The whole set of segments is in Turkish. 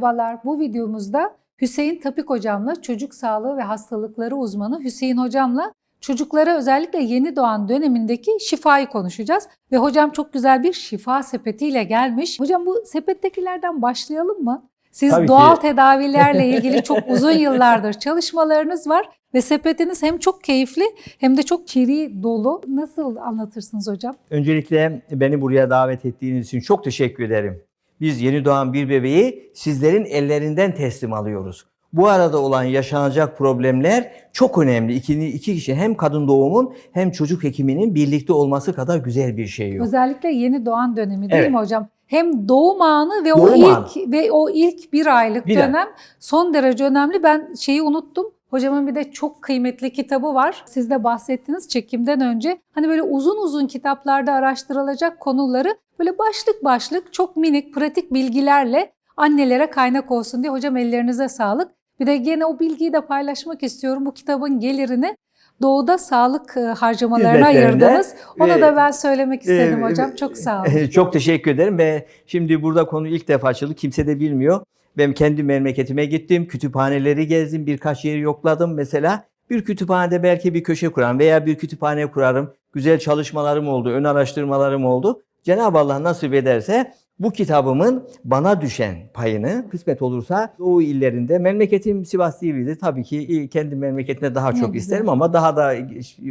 Merhabalar, bu videomuzda Hüseyin Tapik hocamla çocuk sağlığı ve hastalıkları uzmanı Hüseyin hocamla çocuklara özellikle yeni doğan dönemindeki şifayı konuşacağız. Ve hocam çok güzel bir şifa sepetiyle gelmiş. Hocam bu sepettekilerden başlayalım mı? Siz Tabii ki. doğal tedavilerle ilgili çok uzun yıllardır çalışmalarınız var ve sepetiniz hem çok keyifli hem de çok çiri dolu. Nasıl anlatırsınız hocam? Öncelikle beni buraya davet ettiğiniz için çok teşekkür ederim. Biz yeni doğan bir bebeği sizlerin ellerinden teslim alıyoruz. Bu arada olan yaşanacak problemler çok önemli. İki, iki kişi hem kadın doğumun hem çocuk hekiminin birlikte olması kadar güzel bir şey yok. Özellikle yeni doğan dönemi değil Evet. mi hocam? Hem doğum anı ve o Doğum ilk ve o ilk bir aylık Bir ay. dönem son derece önemli. Ben şeyi unuttum. Hocamın bir de çok kıymetli kitabı var. Siz de bahsettiniz çekimden önce. Hani böyle uzun uzun kitaplarda araştırılacak konuları böyle başlık başlık çok minik pratik bilgilerle annelere kaynak olsun diye hocam ellerinize sağlık. Bir de gene o bilgiyi de paylaşmak istiyorum. Bu kitabın gelirini doğuda sağlık e, harcamalarına ayırdınız. Onu ve- da ben söylemek istedim Ee, hocam. Çok sağ olun. Çok teşekkür ederim ve şimdi burada konu ilk defa açıldı. Kimse de bilmiyor. Ben kendi memleketime gittim. Kütüphaneleri gezdim. Birkaç yeri yokladım mesela. Bir kütüphanede belki bir köşe kurarım veya bir kütüphane kurarım. Güzel çalışmalarım oldu, ön araştırmalarım oldu. Cenab-ı Allah nasip ederse bu kitabımın bana düşen payını kısmet olursa Doğu illerinde memleketim Sivas değildi. Tabii ki kendi memleketine daha Ne çok güzel. isterim ama daha da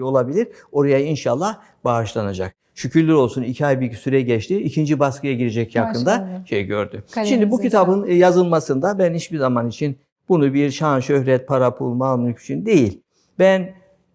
olabilir. Oraya inşallah bağışlanacak. Şükürler olsun iki ay bir süre geçti. İkinci baskıya girecek yakında Maşallah. şey gördü. Şimdi bu sağlık. kitabın yazılmasında ben hiçbir zaman için bunu bir şan, şöhret, para, pul, mal, mülk için değil. Ben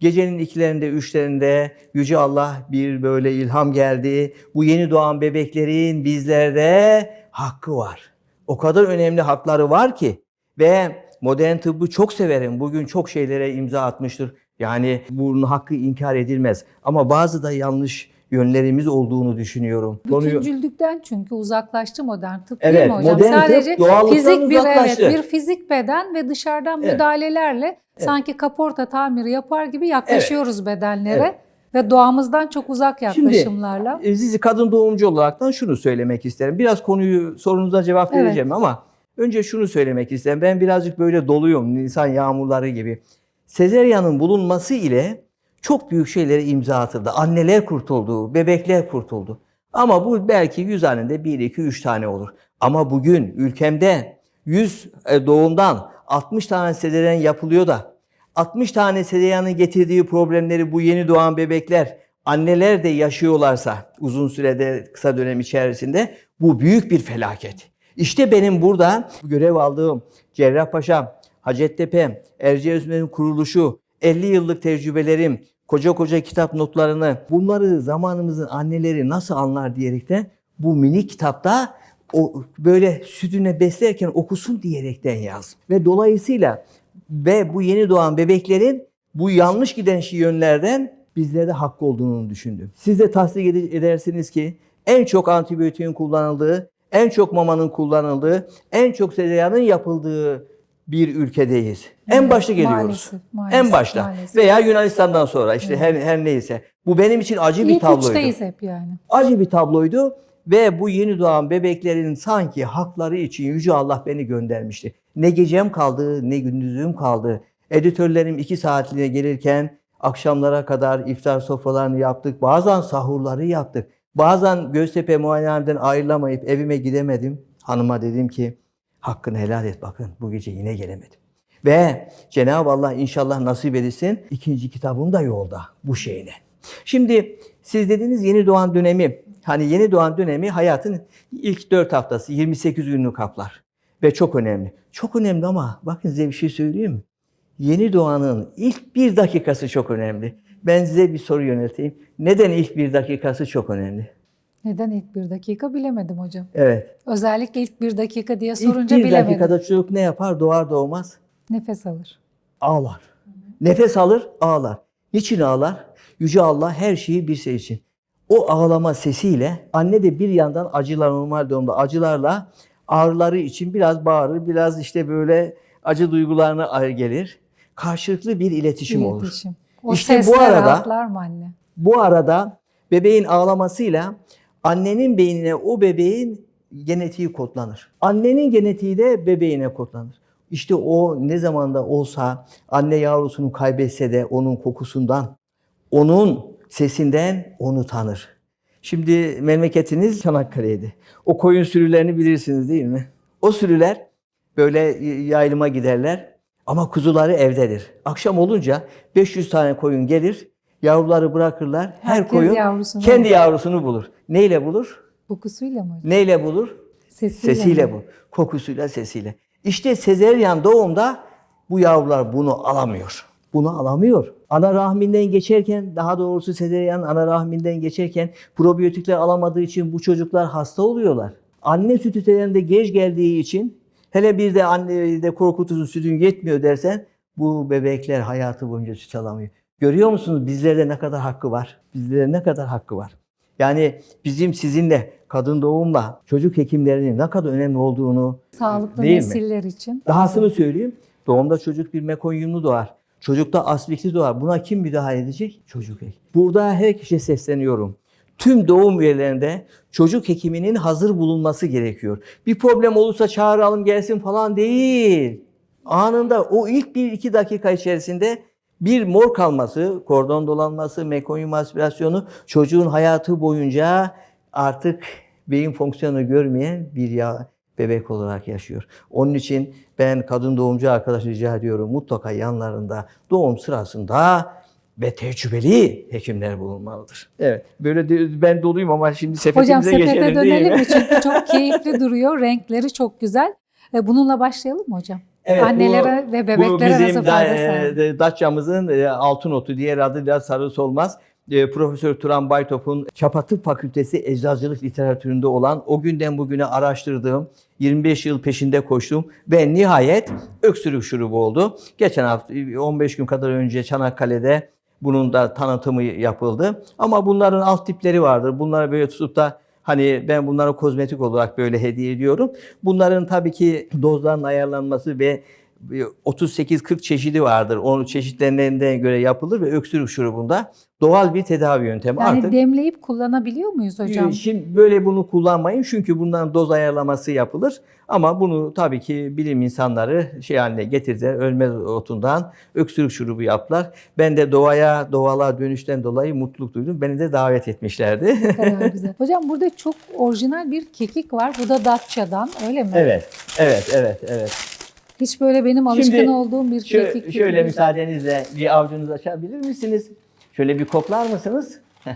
gecenin ikilerinde, üçlerinde Yüce Allah bir böyle ilham geldi. Bu yeni doğan bebeklerin bizlerde hakkı var. O kadar önemli hakları var ki ve modern tıbbı çok severim. Bugün çok şeylere imza atmıştır. Yani bunun hakkı inkar edilmez. Ama bazı da yanlış yönlerimiz olduğunu düşünüyorum. Bütüncüllükten çünkü uzaklaştı modern tıp Evet, değil mi hocam? modern tıp Sadece doğallıktan fizik bir evet, bir fizik beden ve dışarıdan Evet. müdahalelerle sanki kaporta tamiri yapar gibi yaklaşıyoruz bedenlere Evet. ve doğamızdan çok uzak Şimdi, yaklaşımlarla. E, Sizi kadın doğumcu olaraktan şunu söylemek isterim. Biraz konuyu sorunuza cevap Evet. vereceğim ama önce şunu söylemek isterim. Ben birazcık böyle doluyum Nisan yağmurları gibi. Sezeryanın bulunması ile çok büyük şeylere imza atıldı. Anneler kurtuldu, bebekler kurtuldu. Ama bu belki 100 hanede 1, 2, 3 tane olur. Ama bugün ülkemde 100 e, doğumdan 60 tane sezeryan yapılıyor da 60 tane sezeryanın getirdiği problemleri bu yeni doğan bebekler anneler de yaşıyorlarsa uzun sürede kısa dönem içerisinde bu büyük bir felaket. İşte benim burada görev aldığım Cerrahpaşa, Hacettepe, Erciyes'in kuruluşu, 50 yıllık tecrübelerim, koca koca kitap notlarını bunları zamanımızın anneleri nasıl anlar diyerekten bu minik kitapta o böyle sütüne beslerken okusun diyerekten yazdım. Ve dolayısıyla ve bu yeni doğan bebeklerin bu yanlış giden şey yönlerden bizlere de hakkı olduğunu düşündüm. Siz de tasdik ede- edersiniz ki en çok antibiyotiğin kullanıldığı, en çok mamanın kullanıldığı, en çok sezaryanın yapıldığı bir ülkedeyiz. En başta geliyoruz. Maalesef, maalesef, en başta. maalesef. Veya Yunanistan'dan sonra işte her, her neyse. Bu benim için acı bir İlk tabloydu üçteyiz hep yani. acı bir tabloydu ve bu yeni doğan bebeklerin sanki hakları için Yüce Allah beni göndermişti. Ne gecem kaldı ne gündüzüm kaldı. Editörlerim iki saatliğine gelirken akşamlara kadar iftar sofralarını yaptık. Bazen sahurları yaptık. Bazen Göztepe muayenehaneden ayrılamayıp evime gidemedim. Hanıma dedim ki hakkını helal et bakın bu gece yine gelemedim. Ve Cenab-ı Allah inşallah nasip etsin ikinci kitabım da yolda bu şeyine. Şimdi siz dediniz yeni doğan dönemi. Hani yeni doğan dönemi hayatın ilk 4 haftası 28 gününü kaplar. Ve çok önemli. Çok önemli ama bakın size bir şey söyleyeyim mi? Yeni doğanın ilk bir dakikası çok önemli. Ben size bir soru yönelteyim. Neden ilk bir dakikası çok önemli? Neden ilk bir dakika bilemedim hocam. Evet. Özellikle ilk bir dakika diye İlk sorunca bir bilemedim. dakikada çocuk ne yapar? Doğar doğmaz Nefes alır. ağlar. Nefes alır, ağlar. Niçin ağlar? Yüce Allah her şeyi bir şey için. O ağlama sesiyle anne de bir yandan acılar normal doğumda acılarla ağrıları için biraz bağırır, biraz işte böyle acı duygularına gelir. Karşılıklı bir iletişim, olur. İletişim. O İşte bu arada- rahatlar mı anne? Bu arada bebeğin ağlamasıyla annenin beynine o bebeğin genetiği kodlanır. Annenin genetiği de bebeğine kodlanır. İşte o ne zamanda olsa anne yavrusunu kaybetse de onun kokusundan, onun sesinden onu tanır. Şimdi memleketiniz Çanakkale'ydi. O koyun sürülerini bilirsiniz değil mi? O sürüler böyle yayılıma giderler ama kuzuları evdedir. Akşam olunca 500 tane koyun gelir, yavruları bırakırlar. Her Herkes koyun yavrusunu kendi bulur. yavrusunu bulur. Neyle bulur? Kokusuyla mı? Neyle bulur? Sesiyle, Sesiyle mi? bu. Kokusuyla, sesiyle. İşte sezeryan doğumda bu yavrular bunu alamıyor. Bunu alamıyor. Ana rahminden geçerken, daha doğrusu sezeryan ana rahminden geçerken probiyotikler alamadığı için bu çocuklar hasta oluyorlar. Anne sütü severinde geç geldiği için hele bir de anne de korkutucu sütün yetmiyor dersen bu bebekler hayatı boyunca süt alamıyor. Görüyor musunuz bizlerde ne kadar hakkı var? Bizlerde ne kadar hakkı var? Yani bizim sizinle kadın doğumla çocuk hekimlerinin ne kadar önemli olduğunu Sağlıklı Değil mi? nesiller için. Dahasını söyleyeyim. Doğumda çocuk bir mekonyumlu doğar. Çocukta asfikli doğar. Buna kim müdahale edecek? Çocuk hekim. Burada her kişiye sesleniyorum. Tüm doğum üyelerinde çocuk hekiminin hazır bulunması gerekiyor. Bir problem olursa çağıralım gelsin falan değil. Anında o ilk bir iki dakika içerisinde bir mor kalması, kordon dolanması, mekonyum aspirasyonu çocuğun hayatı boyunca artık beyin fonksiyonu görmeyen bir ya bebek olarak yaşıyor. Onun için ben kadın doğumcu arkadaş rica ediyorum mutlaka yanlarında doğum sırasında ve tecrübeli hekimler bulunmalıdır. Evet. Böyle de- ben doluyum ama şimdi Hocam sepetimize sepete geçelim dönelim mi? mi? Çünkü çok keyifli duruyor. Renkleri çok güzel. E, Bununla başlayalım mı hocam? Evet, bu- Annelere ve Bu bebeklere nasıl bizim da, sağlıyor? e, Datça'mızın e, altın otu diğer adıyla sarı solmaz. E, Profesör Turan Baytop'un Çapa Tıp Fakültesi eczacılık literatüründe olan o günden bugüne araştırdığım 25 yıl peşinde koştum ve nihayet öksürük şurubu oldu. Geçen hafta 15 gün kadar önce Çanakkale'de bunun da tanıtımı yapıldı. Ama bunların alt tipleri vardır. Bunları böyle tutup da Hani ben bunları kozmetik olarak böyle hediye ediyorum. Bunların tabii ki dozların ayarlanması ve 38-40 çeşidi vardır. Onun çeşitlerine göre yapılır ve öksürük şurubunda doğal bir tedavi yöntemi. Yani Artık demleyip kullanabiliyor muyuz hocam? Şimdi böyle bunu kullanmayın çünkü bundan doz ayarlaması yapılır. Ama bunu tabii ki bilim insanları şey haline getirdiler. Ölmez otundan öksürük şurubu yaptılar. Ben de doğaya, doğala dönüşten dolayı mutluluk duydum. Beni de davet etmişlerdi. Kadar güzel. Hocam burada çok orijinal bir kekik var. Bu da Datça'dan öyle mi? evet, evet, evet, evet. Hiç böyle benim alışkın Şimdi olduğum bir Şö- kekik. şöyle müsaadenizle bir avucunuzu açabilir misiniz? Şöyle bir koklar mısınız?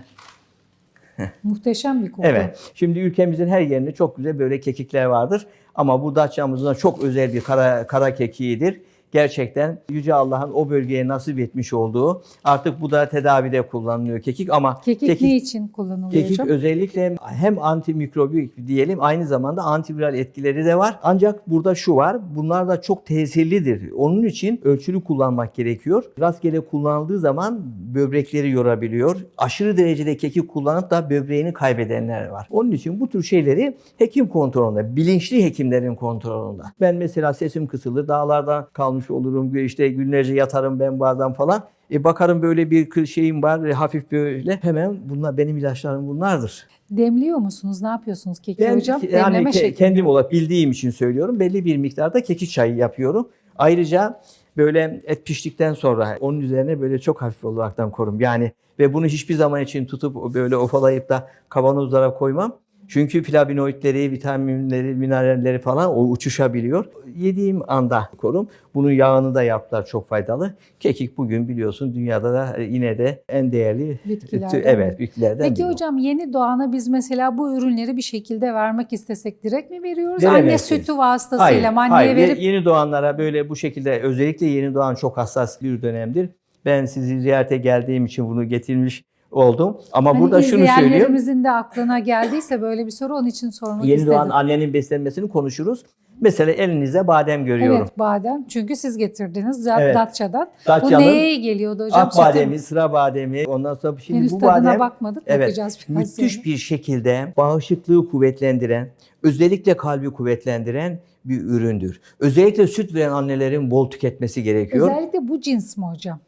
Muhteşem bir koku. Evet. Şimdi ülkemizin her yerinde çok güzel böyle kekikler vardır. Ama bu Datça'mızın çok özel bir kara, kara kekiğidir. Gerçekten Yüce Allah'ın o bölgeye nasip etmiş olduğu artık bu da tedavide kullanılıyor kekik ama Kekik, ne için kullanılıyor Kekik hocam? özellikle hem antimikrobik diyelim aynı zamanda antiviral etkileri de var. Ancak burada şu var. Bunlar da çok tesirlidir. Onun için ölçülü kullanmak gerekiyor. Rastgele kullanıldığı zaman böbrekleri yorabiliyor. Aşırı derecede kekik kullanıp da böbreğini kaybedenler var. Onun için bu tür şeyleri hekim kontrolünde, bilinçli hekimlerin kontrolünde. Ben mesela sesim kısılır, dağlardan kalmış olurum, işte günlerce yatarım ben bazen falan. E bakarım böyle bir şeyim var, e, hafif böyle. Hemen bunlar benim ilaçlarım bunlardır. Demliyor musunuz? Ne yapıyorsunuz keki Ben hocam? yani Demleme ke- şekli. kendim olarak bildiğim için söylüyorum. Belli bir miktarda kekik çayı yapıyorum. Ayrıca böyle et piştikten sonra onun üzerine böyle çok hafif olaraktan korum. Yani ve bunu hiçbir zaman için tutup böyle ofalayıp da kavanozlara koymam. Çünkü flavonoidleri, vitaminleri, mineralleri falan o uçuşabiliyor. Yediğim anda korum. Bunun yağını da yaptılar çok faydalı. Kekik bugün biliyorsun dünyada da yine de en değerli Bitkilerden evet bitkilerden Peki biri. hocam yeni doğana biz mesela bu ürünleri bir şekilde vermek istesek direkt mi veriyoruz? Veremezsiniz. Anne sütü vasıtasıyla mı anneye hayır. Verip Yeni doğanlara böyle bu şekilde özellikle yeni doğan çok hassas bir dönemdir. Ben sizi ziyarete geldiğim için bunu getirmiş oldum. Ama hani burada şunu söyleyeyim. izleyenlerimizin de aklına geldiyse böyle bir soru onun için sormak Yeni istedim. doğan annenin beslenmesini konuşuruz. Mesela elinize badem görüyorum. Evet badem. Çünkü siz getirdiniz Evet. Datça'dan. Bu Datça'nın neye iyi geliyordu hocam? ak bademi, sıra bademi, ondan sonra şimdi Henüz bu tadına badem bakmadık. Evet. Bakacağız biraz müthiş sonra. bir şekilde bağışıklığı kuvvetlendiren, özellikle kalbi kuvvetlendiren bir üründür. Özellikle süt veren annelerin bol tüketmesi gerekiyor. Özellikle bu cins mi hocam?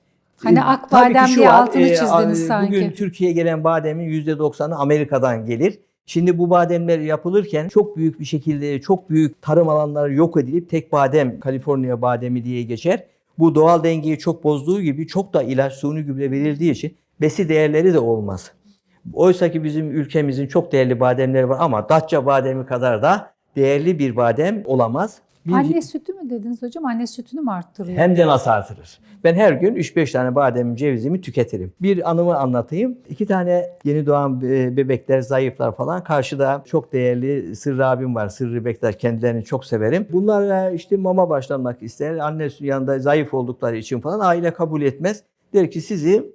Hani Ee, ak badem diye var, altını e, çizdiniz sanki. Bugün Türkiye'ye gelen bademin %90'ı Amerika'dan gelir. Şimdi bu bademler yapılırken çok büyük bir şekilde çok büyük tarım alanları yok edilip tek badem Kaliforniya bademi diye geçer. Bu doğal dengeyi çok bozduğu gibi çok da ilaç, suni gübre verildiği için besi değerleri de olmaz. Oysa ki bizim ülkemizin çok değerli bademleri var ama Datça bademi kadar da değerli bir badem olamaz. Bir- Anne sütü mü dediniz hocam? Anne sütünü mü arttırıyor? hem de nasıl artırır? Ben her gün 3-5 tane badem cevizimi tüketirim. Bir anımı anlatayım. İki tane yeni doğan bebekler, zayıflar falan. Karşıda çok değerli Sırrı abim var. Sırrı bebekler kendilerini çok severim. Bunlar işte mama başlamak ister. Annesi yanında zayıf oldukları için falan aile kabul etmez. Der ki sizi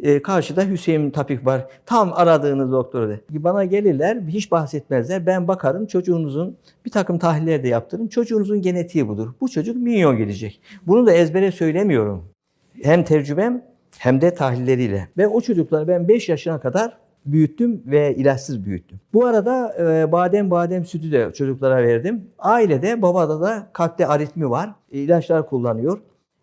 e, karşıda Hüseyin Tapik var. Tam aradığınız doktor de. Bana gelirler, hiç bahsetmezler. Ben bakarım çocuğunuzun bir takım tahliller de yaptırırım. Çocuğunuzun genetiği budur. Bu çocuk minyon gelecek. Bunu da ezbere söylemiyorum. Hem tecrübem hem de tahlilleriyle. Ve o çocukları ben 5 yaşına kadar büyüttüm ve ilaçsız büyüttüm. Bu arada e, badem badem sütü de çocuklara verdim. Ailede babada da kalpte aritmi var. E, ilaçlar kullanıyor.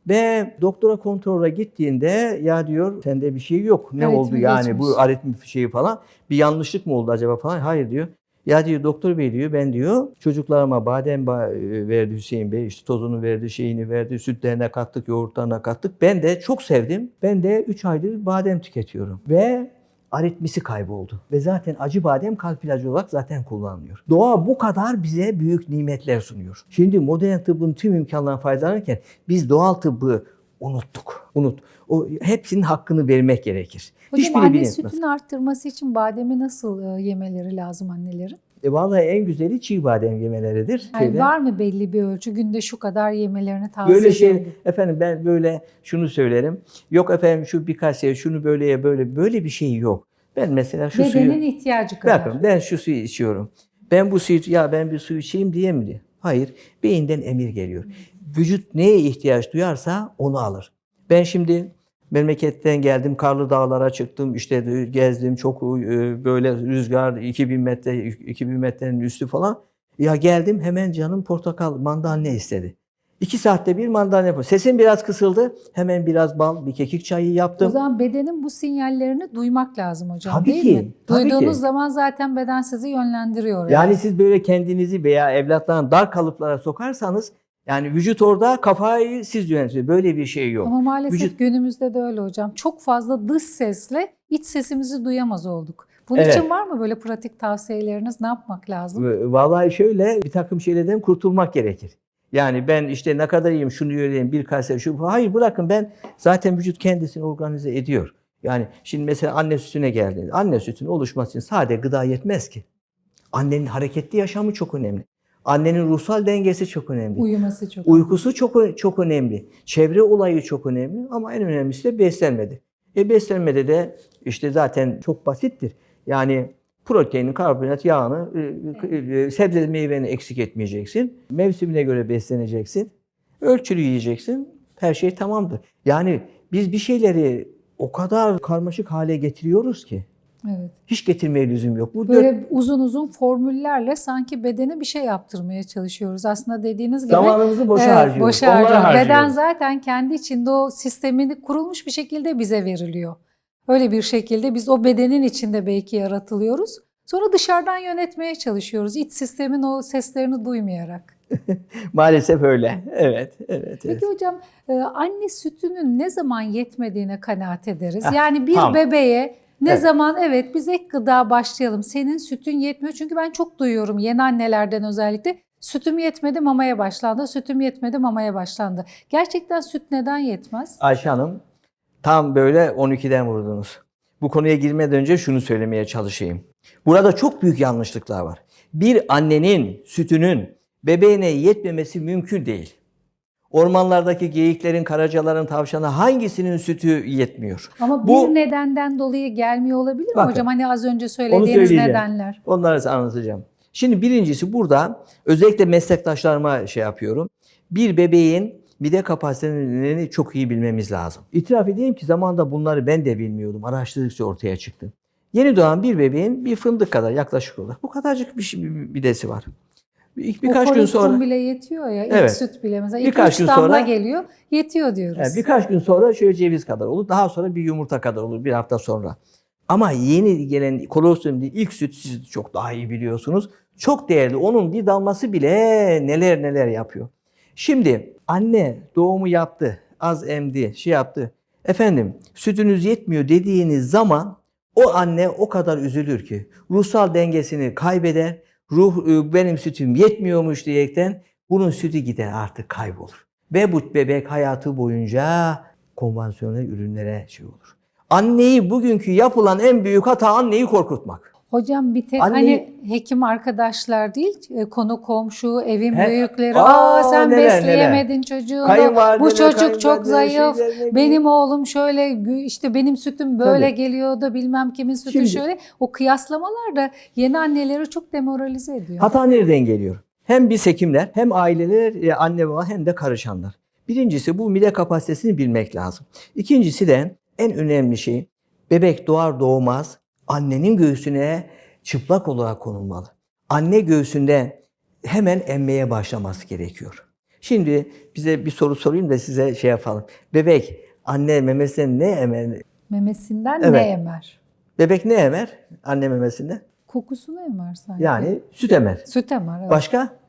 Ve doktora kontrole gittiğinde ya diyor sende bir şey yok. Ne Aritmi oldu yani geçmiş. bu aritmi şeyi falan. Bir yanlışlık mı oldu acaba falan. Hayır diyor. Ya diyor doktor bey diyor ben diyor çocuklarıma badem ba- verdi Hüseyin Bey işte tozunu verdi şeyini verdi sütlerine kattık yoğurtlarına kattık. Ben de çok sevdim. Ben de 3 aydır badem tüketiyorum. Ve aritmisi kayboldu. Ve zaten acı badem kalp ilacı olarak zaten kullanılıyor. Doğa bu kadar bize büyük nimetler sunuyor. Şimdi modern tıbbın tüm imkanlarından faydalanırken biz doğal tıbbı unuttuk. Unut. O hepsinin hakkını vermek gerekir. Hocam Hiçbiri anne bilinmez. sütünü arttırması için bademi nasıl e, yemeleri lazım annelerin? E vallahi en güzeli çiğ badem yemeleridir. Yani Şeyde. var mı belli bir ölçü? Günde şu kadar yemelerini tavsiye Böyle şey ediyorum. efendim ben böyle şunu söylerim. Yok efendim şu birkaç şey şunu böyle ye böyle böyle bir şey yok. Ben mesela şu suyu Bedenin ihtiyacı kadar. Bakın ben şu suyu içiyorum. Ben bu suyu ya ben bir su içeyim diye mi? Hayır. Beyinden emir geliyor. Vücut neye ihtiyaç duyarsa onu alır. Ben şimdi memleketten geldim. Karlı dağlara çıktım. işte de gezdim. Çok e, böyle rüzgar 2000 metre 2000 metrenin üstü falan. Ya geldim hemen canım portakal mandalina istedi. İki saatte bir mandalina yapıyorum. Sesim biraz kısıldı. Hemen biraz bal, bir kekik çayı O yaptım. zaman bedenin bu sinyallerini duymak lazım hocam Tabii değil ki, mi? tabii Duyduğunuz ki. zaman zaten beden sizi yönlendiriyor. Yani siz böyle kendinizi veya evlatlarını dar kalıplara sokarsanız yani vücut orada kafayı siz yönetiyor. Böyle bir şey yok. Ama maalesef Vücut- günümüzde de öyle hocam. Çok fazla dış sesle iç sesimizi duyamaz olduk. Bunun Evet. için var mı böyle pratik tavsiyeleriniz? Ne yapmak lazım? Vallahi şöyle bir takım şeylerden kurtulmak gerekir. Yani ben işte ne kadar yiyeyim şunu yiyeyim bir kase şu hayır bırakın ben zaten vücut kendisini organize ediyor. Yani şimdi mesela anne sütüne geldiğinde anne sütünün oluşması için sade gıda yetmez ki. Annenin hareketli yaşamı çok önemli. Annenin ruhsal dengesi çok önemli. Uyuması çok. Uykusu çok çok önemli. Çevre olayı çok önemli ama en önemlisi de beslenmede. E beslenmede de işte zaten çok basittir. Yani proteinin, karbonhidrat, yağını, e, e, sebze meyveni eksik etmeyeceksin. Mevsimine göre besleneceksin. Ölçülü yiyeceksin. Her şey tamamdır. Yani biz bir şeyleri o kadar karmaşık hale getiriyoruz ki Evet. hiç getirmeye lüzum yok. Bu dört- Böyle uzun uzun formüllerle sanki bedene bir şey yaptırmaya çalışıyoruz. Aslında dediğiniz gibi zamanımızı boşa Evet, harcıyoruz. boşa Onlara harcıyoruz. harcıyoruz. Beden zaten kendi içinde o sistemini kurulmuş bir şekilde bize veriliyor. Öyle bir şekilde biz o bedenin içinde belki yaratılıyoruz. Sonra dışarıdan yönetmeye çalışıyoruz. İç sistemin o seslerini duymayarak. Maalesef öyle. Evet, evet. evet. Peki hocam e, anne sütünün ne zaman yetmediğine kanaat ederiz? Heh, Yani bir tam. bebeğe ne Evet. zaman evet biz ek gıda başlayalım. Senin sütün yetmiyor. Çünkü ben çok duyuyorum yeni annelerden özellikle. Sütüm yetmedi mamaya başlandı. Sütüm yetmedi mamaya başlandı. Gerçekten süt neden yetmez? Ayşe Hanım tam böyle 12'den vurdunuz. Bu konuya girmeden önce şunu söylemeye çalışayım. Burada çok büyük yanlışlıklar var. Bir annenin sütünün bebeğine yetmemesi mümkün değil. Ormanlardaki geyiklerin, karacaların, tavşanı hangisinin sütü yetmiyor? Ama Bu- bir nedenden dolayı gelmiyor olabilir mi Bakın, hocam? Hani az önce söylediğiniz nedenler. Onları size anlatacağım. Şimdi birincisi burada özellikle meslektaşlarıma şey yapıyorum. Bir bebeğin mide kapasitelerini çok iyi bilmemiz lazım. İtiraf edeyim ki zamanında bunları ben de bilmiyordum. Araştırdıkça ortaya çıktı. Yeni doğan bir bebeğin bir fındık kadar yaklaşık olarak bu kadarcık bir şey- bir midesi var. Bir, birkaç gün sonra bile yetiyor ya. İlk Evet. süt bile mesela. Birkaç gün damla sonra- geliyor. Yetiyor diyoruz. yani birkaç gün sonra şöyle ceviz kadar olur. Daha sonra bir yumurta kadar olur bir hafta sonra. Ama yeni gelen kolostyum değil, ilk süt siz çok daha iyi biliyorsunuz. Çok değerli. Onun bir damlası bile neler neler yapıyor. Şimdi anne doğumu yaptı, az emdi, şey yaptı. Efendim sütünüz yetmiyor dediğiniz zaman o anne o kadar üzülür ki ruhsal dengesini kaybeder. Ruh e, benim sütüm yetmiyormuş diyerekten bunun sütü gider artık kaybolur. Ve bu bebek hayatı boyunca konvansiyonel ürünlere şey olur. Anneyi bugünkü yapılan en büyük hata anneyi korkutmak. Hocam bir tek Anne- hani hekim arkadaşlar değil, e, konu komşu, evin He- büyükleri. Aa, Aa, sen neler, besleyemedin çocuğunu. Kayınvalideler, Bu çocuk çok zayıf. şeyler ne Benim oğlum şöyle gü- işte benim sütüm böyle Tabii. geliyor da bilmem kimin sütü Şimdi- şöyle. O kıyaslamalar da yeni anneleri çok demoralize ediyor. Hata nereden geliyor? Hem biz hekimler hem aileler e, anne baba hem de karışanlar. Birincisi bu mide kapasitesini bilmek lazım. İkincisi de en önemli şey bebek doğar doğmaz annenin göğsüne çıplak olarak konulmalı. Anne göğsünde hemen emmeye başlaması gerekiyor. Şimdi bize bir soru sorayım da size şey yapalım. Bebek anne memesinden ne emer? Memesinden Evet. ne emer? Bebek ne emer anne memesinde? Kokusunu emer sanki. Yani süt emer. Süt emer. Evet. Başka?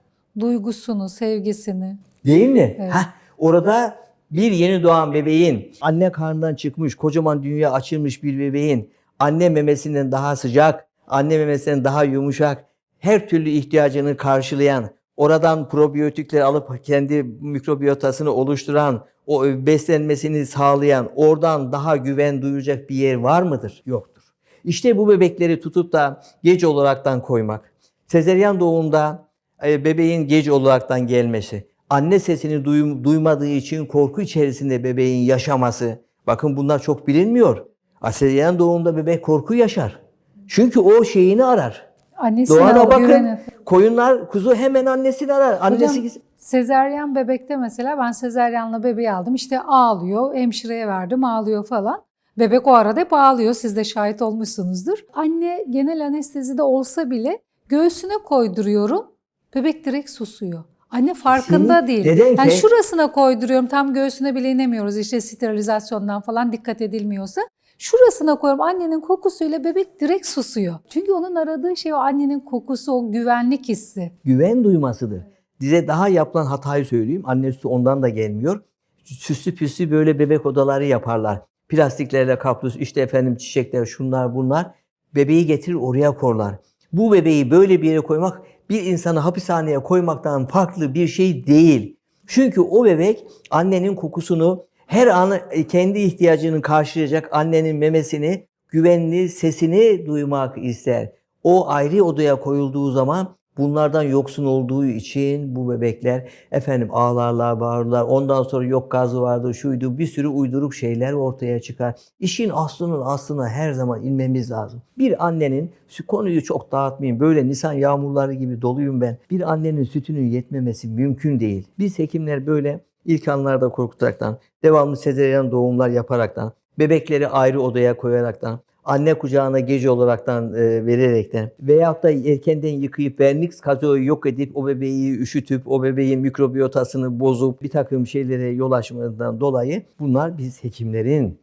Duygusunu, sevgisini. Değil mi? Evet. Heh, orada bir yeni doğan bebeğin, anne karnından çıkmış, kocaman dünya açılmış bir bebeğin, anne memesinden daha sıcak, anne memesinden daha yumuşak, her türlü ihtiyacını karşılayan, oradan probiyotikleri alıp kendi mikrobiyotasını oluşturan, o beslenmesini sağlayan, oradan daha güven duyacak bir yer var mıdır? Yoktur. İşte bu bebekleri tutup da gece olaraktan koymak, sezeryan doğumda e, bebeğin gece olaraktan gelmesi, anne sesini duym- duymadığı için korku içerisinde bebeğin yaşaması. Bakın bunlar çok bilinmiyor. Sezeryan doğumda bebek korku yaşar. Çünkü o şeyini arar. Annesine Doğada bakın güveni. koyunlar kuzu hemen annesini arar. Annesi Hocam, sezeryan bebekte mesela ben sezeryanla bebeği aldım. İşte ağlıyor, hemşireye verdim ağlıyor falan. Bebek o arada hep ağlıyor. Siz de şahit olmuşsunuzdur. Anne genel anestezide olsa bile göğsüne koyduruyorum. Bebek direkt susuyor. Anne farkında Senin değil. deden Yani şurasına koyduruyorum. Tam göğsüne bile inemiyoruz. İşte sterilizasyondan falan dikkat edilmiyorsa. Şurasına koyuyorum. Annenin kokusuyla bebek direkt susuyor. Çünkü onun aradığı şey o annenin kokusu, o güvenlik hissi. güven duymasıdır. Size daha yapılan hatayı söyleyeyim. Anne sütü ondan da gelmiyor. Süslü püslü böyle bebek odaları yaparlar. Plastiklerle kaplı işte efendim çiçekler şunlar bunlar. Bebeği getirir oraya korlar. Bu bebeği böyle bir yere koymak bir insanı hapishaneye koymaktan farklı bir şey değil. Çünkü o bebek annenin kokusunu her an kendi ihtiyacını karşılayacak annenin memesini, güvenli sesini duymak ister. O ayrı odaya koyulduğu zaman bunlardan yoksun olduğu için bu bebekler efendim ağlarlar, bağırırlar. Ondan sonra yok gazı vardı, şuydu bir sürü uyduruk şeyler ortaya çıkar. İşin aslının aslına her zaman inmemiz lazım. Bir annenin konuyu çok dağıtmayayım. Böyle Nisan yağmurları gibi doluyum ben. Bir annenin sütünün yetmemesi mümkün değil. Biz hekimler böyle ilk anlarda korkutaraktan, devamlı sezeryan doğumlar yaparaktan, bebekleri ayrı odaya koyaraktan, anne kucağına gece olaraktan e, vererekten veyahut da erkenden yıkayıp vernik kazoyu yok edip o bebeği üşütüp o bebeğin mikrobiyotasını bozup bir takım şeylere yol açmadan dolayı bunlar biz hekimlerin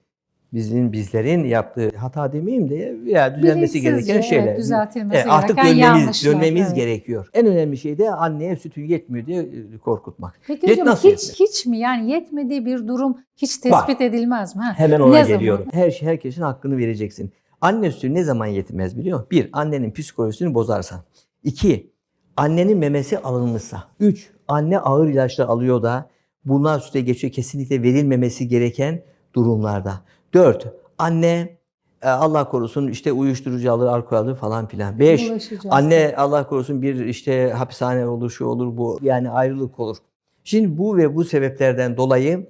bizim bizlerin yaptığı hata demeyeyim de veya düzelmesi gereken Bilinçsizce, şeyler. evet, düzeltilmesi Evet, artık dönmemiz, dönmemiz evet. gerekiyor. En önemli şey de anneye sütü yetmiyor diye e, korkutmak. Peki Yet- hocam nasıl hiç yetmiyor? hiç mi yani yetmediği bir durum hiç tespit edilmez mi? Ha, Hemen ona ne zaman? geliyorum. Her şey herkesin hakkını vereceksin. Anne sütü ne zaman yetmez biliyor musun? Bir, annenin psikolojisini bozarsan. İki, annenin memesi alınmışsa. Üç, anne ağır ilaçlar alıyor da bunlar süte geçiyor kesinlikle verilmemesi gereken durumlarda. Dört, anne e, Allah korusun işte uyuşturucu alır, alkol alır falan filan. Beş, anne Allah korusun bir işte hapishane olur, şu olur, bu yani ayrılık olur. Şimdi bu ve bu sebeplerden dolayı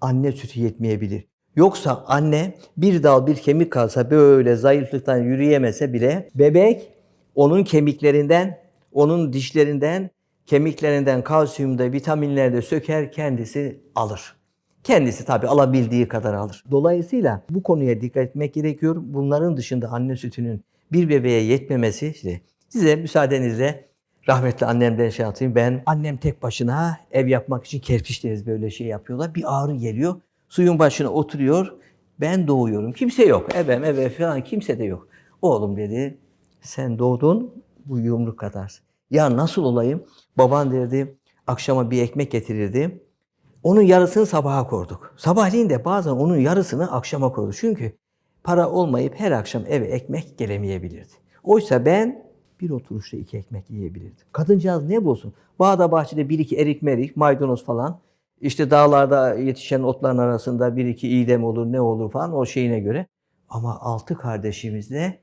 anne sütü yetmeyebilir. Yoksa anne bir dal bir kemik kalsa böyle zayıflıktan yürüyemese bile bebek onun kemiklerinden, onun dişlerinden, kemiklerinden kalsiyumda, vitaminlerde söker kendisi alır. Kendisi tabii alabildiği kadar alır. Dolayısıyla bu konuya dikkat etmek gerekiyor. Bunların dışında anne sütünün bir bebeğe yetmemesi işte size müsaadenizle rahmetli annemden şey atayım. Ben annem tek başına ev yapmak için kerpiç deriz böyle şey yapıyorlar. Bir ağrı geliyor. Suyun başına oturuyor. Ben doğuyorum. Kimse yok. Ebem, ebe falan kimse de yok. Oğlum dedi sen doğdun bu yumruk kadar. Ya nasıl olayım? Baban derdi akşama bir ekmek getirirdi. Onun yarısını sabaha koyduk. Sabahleyin de bazen onun yarısını akşama koyduk. Çünkü para olmayıp her akşam eve ekmek gelemeyebilirdi. Oysa ben bir oturuşta iki ekmek yiyebilirdim. Kadıncağız ne bulsun? Bağda bahçede bir iki erik merik, maydanoz falan. İşte dağlarda yetişen otların arasında bir iki iğdem olur ne olur falan o şeyine göre. Ama altı kardeşimizle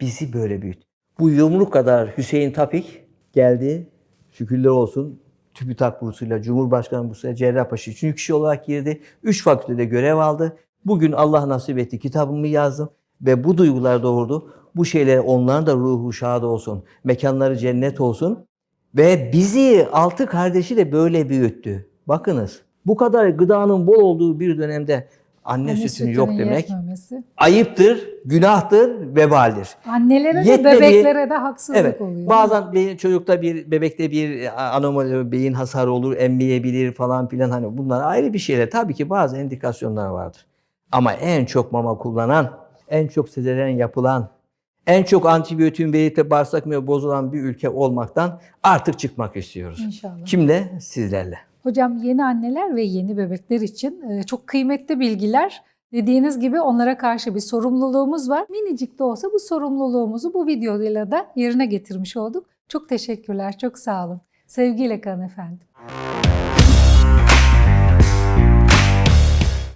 bizi böyle büyüttü. Bu yumruk kadar Hüseyin Tapik geldi. Şükürler olsun. TÜBİTAK bursuyla, Cumhurbaşkanı bursuyla Cerrahpaşa üçüncü kişi olarak girdi. Üç fakültede görev aldı. Bugün Allah nasip etti kitabımı yazdım ve bu duygular doğurdu. Bu şeyler onların da ruhu şad olsun, mekanları cennet olsun. Ve bizi altı kardeşi de böyle büyüttü. Bakınız bu kadar gıdanın bol olduğu bir dönemde anne, Anne sütünün yok demek yetmemesi. ayıptır, günahtır, vebaldir. Annelere de Yetmediği- bebeklere de haksızlık Evet. oluyor. Bazen beyin, çocukta bir bebekte bir anomali, beyin hasarı olur, emmeyebilir falan filan hani bunlar ayrı bir şeyler. Tabii ki bazı indikasyonlar vardır. Ama en çok mama kullanan, en çok sezaryen yapılan, en çok antibiyotiğin verip de bağırsak mı bozulan bir ülke olmaktan artık çıkmak istiyoruz. İnşallah. Kimle? Sizlerle. Hocam yeni anneler ve yeni bebekler için e, çok kıymetli bilgiler. Dediğiniz gibi onlara karşı bir sorumluluğumuz var. Minicik de olsa bu sorumluluğumuzu bu videoyla da yerine getirmiş olduk. Çok teşekkürler, çok sağ olun. Sevgiyle kalın efendim.